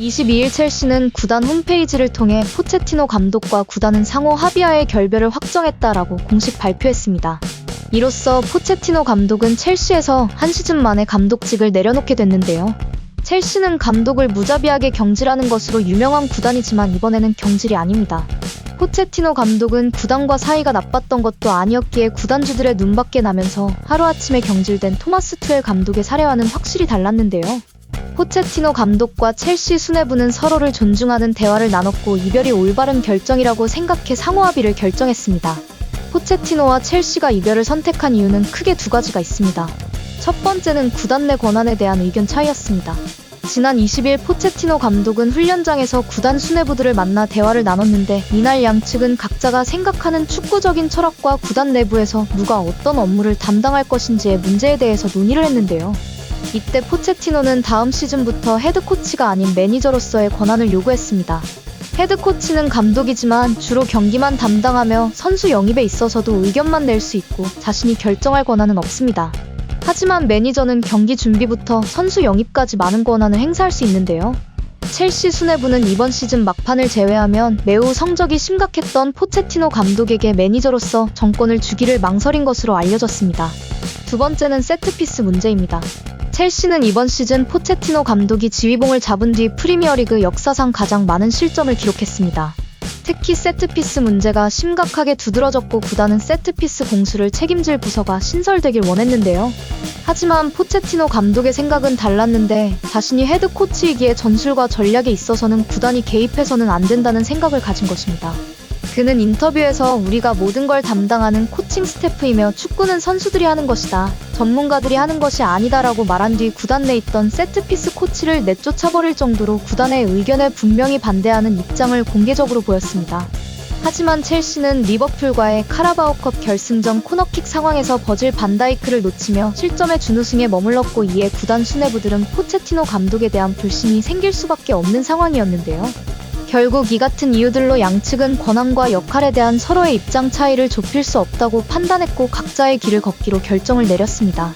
22일 첼시는 구단 홈페이지를 통해 포체티노 감독과 구단은 상호 합의하에 결별을 확정했다라고 공식 발표했습니다. 이로써 포체티노 감독은 첼시에서 한 시즌 만에 감독직을 내려놓게 됐는데요. 첼시는 감독을 무자비하게 경질하는 것으로 유명한 구단이지만 이번에는 경질이 아닙니다. 포체티노 감독은 구단과 사이가 나빴던 것도 아니었기에 구단주들의 눈밖에 나면서 하루아침에 경질된 토마스 투엘 감독의 사례와는 확실히 달랐는데요. 포체티노 감독과 첼시 수뇌부는 서로를 존중하는 대화를 나눴고 이별이 올바른 결정이라고 생각해 상호 합의를 결정했습니다. 포체티노와 첼시가 이별을 선택한 이유는 크게 두 가지가 있습니다. 첫 번째는 구단 내 권한에 대한 의견 차이였습니다. 지난 20일 포체티노 감독은 훈련장에서 구단 수뇌부들을 만나 대화를 나눴는데 이날 양측은 각자가 생각하는 축구적인 철학과 구단 내부에서 누가 어떤 업무를 담당할 것인지의 문제에 대해서 논의를 했는데요. 이때 포체티노는 다음 시즌부터 헤드코치가 아닌 매니저로서의 권한을 요구했습니다. 헤드코치는 감독이지만 주로 경기만 담당하며 선수 영입에 있어서도 의견만 낼 수 있고 자신이 결정할 권한은 없습니다. 하지만 매니저는 경기 준비부터 선수 영입까지 많은 권한을 행사할 수 있는데요. 첼시 수뇌부는 이번 시즌 막판을 제외하면 매우 성적이 심각했던 포체티노 감독에게 매니저로서 정권을 주기를 망설인 것으로 알려졌습니다. 두 번째는 세트피스 문제입니다. 첼시는 이번 시즌 포체티노 감독이 지휘봉을 잡은 뒤 프리미어리그 역사상 가장 많은 실점을 기록했습니다. 특히 세트피스 문제가 심각하게 두드러졌고 구단은 세트피스 공수를 책임질 부서가 신설되길 원했는데요. 하지만 포체티노 감독의 생각은 달랐는데 자신이 헤드 코치이기에 전술과 전략에 있어서는 구단이 개입해서는 안 된다는 생각을 가진 것입니다. 그는 인터뷰에서 우리가 모든 걸 담당하는 코칭 스태프이며 축구는 선수들이 하는 것이다. 전문가들이 하는 것이 아니다라고 말한 뒤 구단 내 있던 세트피스 코치를 내쫓아버릴 정도로 구단의 의견에 분명히 반대하는 입장을 공개적으로 보였습니다. 하지만 첼시는 리버풀과의 카라바오컵 결승전 코너킥 상황에서 버질 반다이크를 놓치며 실점의 준우승에 머물렀고 이에 구단 수뇌부들은 포체티노 감독에 대한 불신이 생길 수밖에 없는 상황이었는데요. 결국 이 같은 이유들로 양측은 권한과 역할에 대한 서로의 입장 차이를 좁힐 수 없다고 판단했고 각자의 길을 걷기로 결정을 내렸습니다.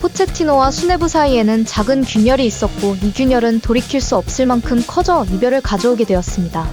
포체티노와 수뇌부 사이에는 작은 균열이 있었고 이 균열은 돌이킬 수 없을 만큼 커져 이별을 가져오게 되었습니다.